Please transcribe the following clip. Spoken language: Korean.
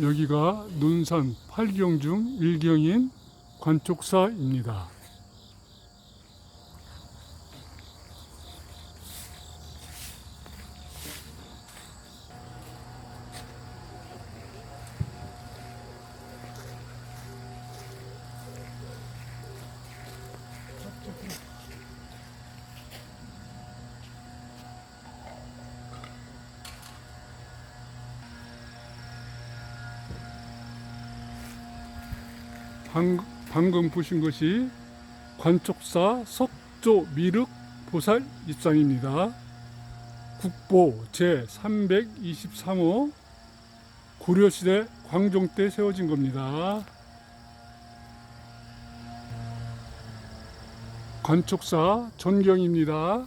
여기가 논산 8경 중 1경인 관촉사입니다. 방, 방금 보신 것이 관촉사 석조 미륵 보살 입상입니다. 국보 제 323호 고려시대 광종 때 세워진 겁니다. 관촉사 전경입니다.